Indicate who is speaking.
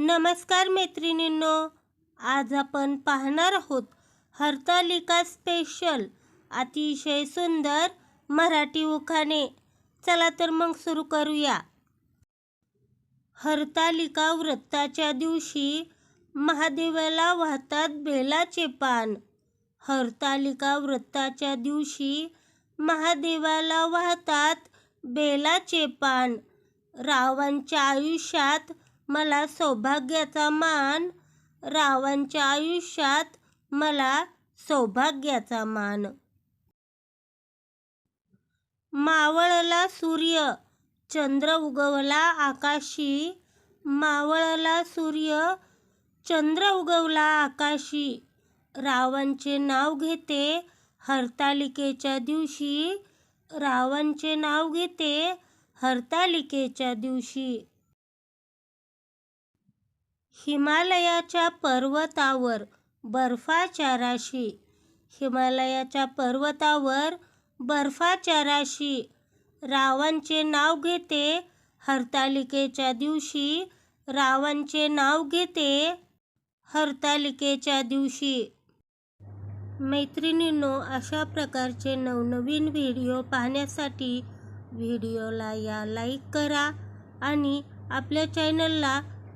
Speaker 1: नमस्कार मैत्रिणींनो आज आपण पाहणार आहोत हरतालिका स्पेशल अतिशय सुंदर मराठी उखाणे. चला तर मग सुरू करूया. हरतालिका व्रताच्या दिवशी महादेवाला वाहतात बेलाचे पान. हरतालिका व्रताच्या दिवशी महादेवाला वाहतात बेलाचे पान. रावांच्या आयुष्यात मला सौभाग्याचा मान. रावांच्या आयुष्यात मला सौभाग्याचा मान. मावळला सूर्य चंद्र उगवला आकाशी. मावळला सूर्य चंद्र उगवला आकाशी. रावांचे नाव घेते हरतालिकेच्या दिवशी. रावांचे नाव घेते हरतालिकेच्या दिवशी. हिमालयाच्या पर्वतावर बर्फाच्या राशी हिमालयाच्या पर्वतावर बर्फाच्या राशी रावांचे नाव घेते हरतालिकेच्या दिवशी. रावांचे नाव घेते हरतालिकेच्या दिवशी. मैत्रिणींनो अशा प्रकारचे नवनवीन व्हिडिओ पाहण्यासाठी व्हिडिओला या लाईक करा आणि आपल्या चॅनलला